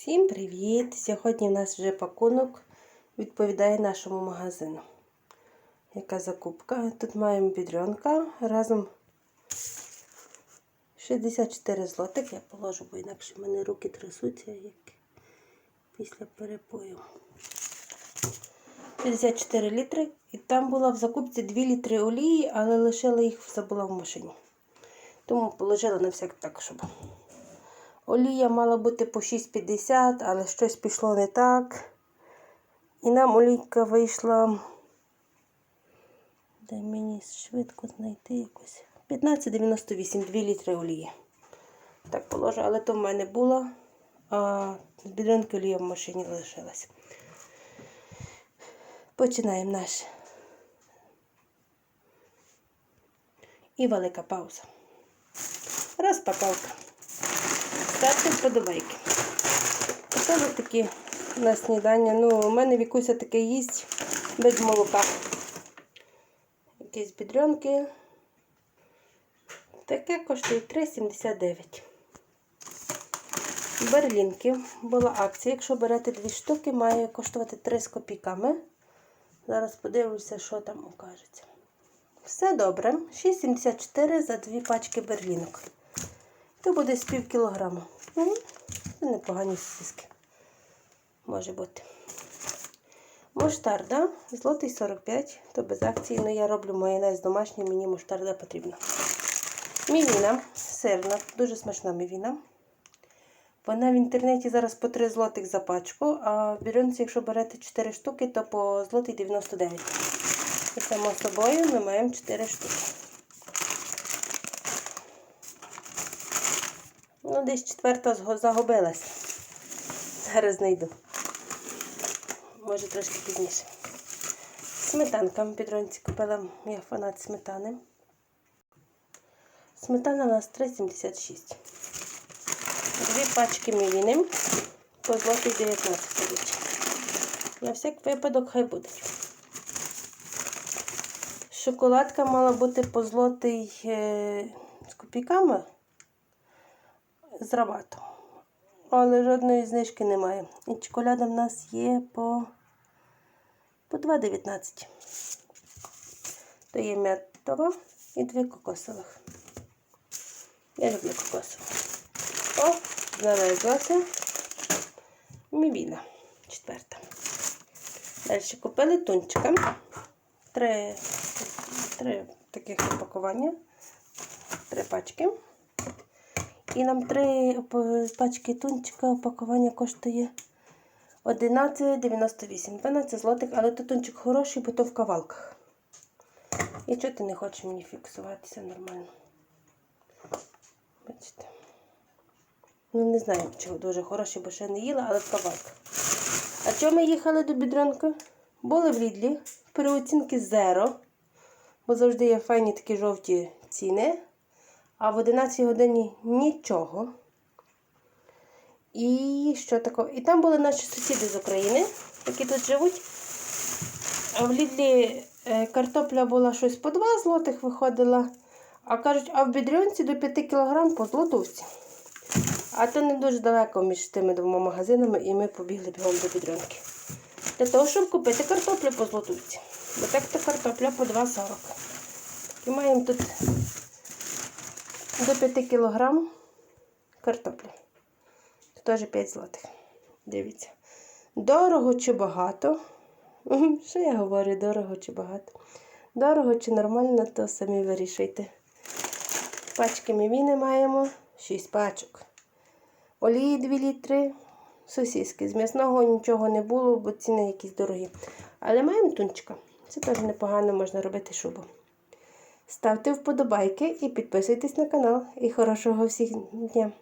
Всім привіт! Сьогодні в нас вже пакунок відповідає нашому магазину. Яка закупка? Тут маємо бідренка разом 64 злотих. Я положу, бо інакше в мене руки трясуться, як після перепою. 54 літри. І там була в закупці 2 літри олії, але лишила їх забула в машині. Тому положила на всяк так, щоб. Олія мала бути по 6,50, але щось пішло не так. І нам олійка вийшла. Дай мені швидко знайти якось. 15,98 2 літри олії. Так положу, але то в мене було, а з бідрянки олія в машині лишилась. Починаємо наш. І велика пауза. Розпаковка. Ставте вподобайки. Оце ось такі на снідання. Ну, у мене вікуся таке їсть без молока. Якісь бідрянки. Таке коштує 3,79. Берлінки. Була акція. Якщо берете дві штуки, має коштувати 3 з копійками. Зараз подивлюся, що там укажеться. Все добре. 6,74 за дві пачки берлінок. То буде з пів кілограма. Це непогані сосиски. Може бути. Муштарда, злотий 45, то без акції, але я роблю майонез домашній, мені муштарда потрібна. Мівіна, сирна, дуже смачна мівіна. Вона в інтернеті зараз по 3 злотих за пачку, а в бірюнці, якщо берете 4 штуки, то по злотий 99. І само собою ми маємо 4 штуки. Ну, десь четверта загубилась. Зараз знайду. Може трошки пізніше. Сметанка в підронці купила. Я фанат сметани. Сметана у нас 3,76. Дві пачки мівіни по злотий 19 річ. На всяк випадок хай будуть. Шоколадка мала бути по злотий е, з копійками з. Але жодної знижки немає. І чоколяда в нас є по, по 2,19. То є м'ятова і дві кокосових. Я люблю кокосову. О, завезлася. Мівіна. Четверта. Далі купили тунчика. Три, три таких упакування. Три пачки. І нам три пачки тунчика упакування коштує 11,98. 12 злотих, але то тунчик хороший, бо то в кавалках. І чого ти не хочеш мені фіксуватися нормально? Бачите. Ну, не знаю, чого дуже хороший, бо ще не їла, але в кавалках. А чому ми їхали до бідронка? Були в Лідлі, переоцінки зеро, бо завжди є файні такі жовті ціни. А в 11 годині нічого. І що таке? І там були наші сусіди з України, які тут живуть. А в Лідлі е, картопля була щось по 2 злотих виходила. А кажуть, а в бідрюнці до 5 кг по злотовці. А то не дуже далеко між тими двома магазинами, і ми побігли бігом до бідрюнки. Для того, щоб купити картоплю по злотовці. Бо так то картопля по 2,40. І маємо тут до 5 кг картоплі. Теж 5 злотих. Дивіться. Дорого чи багато? Що я говорю, дорого чи багато? Дорого чи нормально, то самі вирішуйте. Пачки мівіни маємо 6 пачок. Олії 2 літри. Сосиски. З м'ясного нічого не було, бо ціни якісь дорогі. Але маємо тунчика. Це теж непогано можна робити шубу. Ставте вподобайки і підписуйтесь на канал. І хорошого всіх дня!